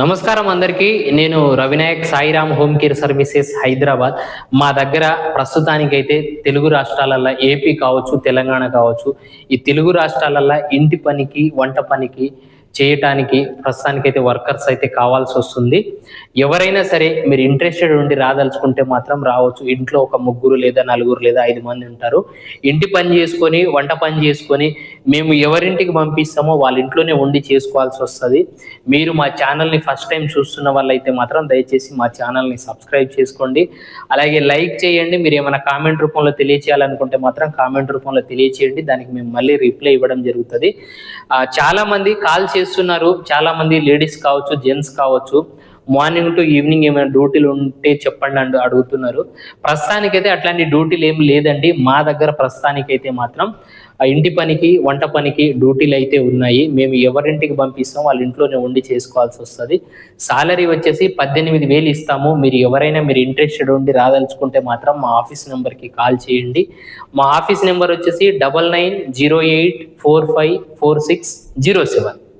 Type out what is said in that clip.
నమస్కారం అందరికీ. నేను Ravi Nayak Sairam home care services Hyderabad. మా దగ్గర ప్రస్తుతానికైతే తెలుగు రాష్ట్రాలల్లో ఏపీ కావచ్చు తెలంగాణ కావచ్చు ఈ తెలుగు రాష్ట్రాలల్లో ఇంటి పనికి వంట పనికి చేయటానికి ప్రస్తుతానికైతే వర్కర్స్ అయితే కావాల్సి వస్తుంది. ఎవరైనా సరే మీరు ఇంట్రెస్టెడ్ ఉండి రాదలుచుకుంటే మాత్రం రావచ్చు. ఇంట్లో ఒక ముగ్గురు లేదా నలుగురు లేదా ఐదు మంది ఉంటారు. ఇంటి పని చేసుకొని వంట పని చేసుకొని మేము ఎవరింటికి పంపిస్తామో వాళ్ళ ఇంట్లోనే ఉండి చేసుకోవాల్సి వస్తుంది. మీరు మా ఛానల్ని ఫస్ట్ టైం చూస్తున్న వాళ్ళైతే మాత్రం దయచేసి మా ఛానల్ని సబ్స్క్రైబ్ చేసుకోండి. అలాగే లైక్ చేయండి. మీరు ఏమైనా కామెంట్ రూపంలో తెలియచేయాలనుకుంటే మాత్రం కామెంట్ రూపంలో తెలియచేయండి. దానికి మేము మళ్ళీ రిప్లై ఇవ్వడం జరుగుతుంది. చాలా మంది కాల్ చేస్తున్నారు. చాలా మంది లేడీస్ కావచ్చు జెంట్స్ కావచ్చు. మార్నింగ్ టు ఈవినింగ్ ఏమైనా డ్యూటీలు ఉంటే చెప్పండి అంటూ అడుగుతున్నారు. ప్రస్తుతానికైతే అట్లాంటి డ్యూటీలు ఏమి లేదండి. మా దగ్గర ప్రస్తుతానికైతే మాత్రం ఆ ఇంటి పనికి వంట పనికి డ్యూటీలు అయితే ఉన్నాయి. మేము ఎవరింటికి పంపిస్తాం వాళ్ళ ఇంట్లోనే ఉండి చేసుకోవాల్సి వస్తుంది. సాలరీ వచ్చేసి పద్దెనిమిది వేలు ఇస్తాము. మీరు ఎవరైనా మీరు ఇంట్రెస్టెడ్ ఉండి రాదలుచుకుంటే మాత్రం మా ఆఫీస్ నెంబర్కి కాల్ చేయండి. మా ఆఫీస్ నెంబర్ వచ్చేసి double nine zero eight four five four six zero seven.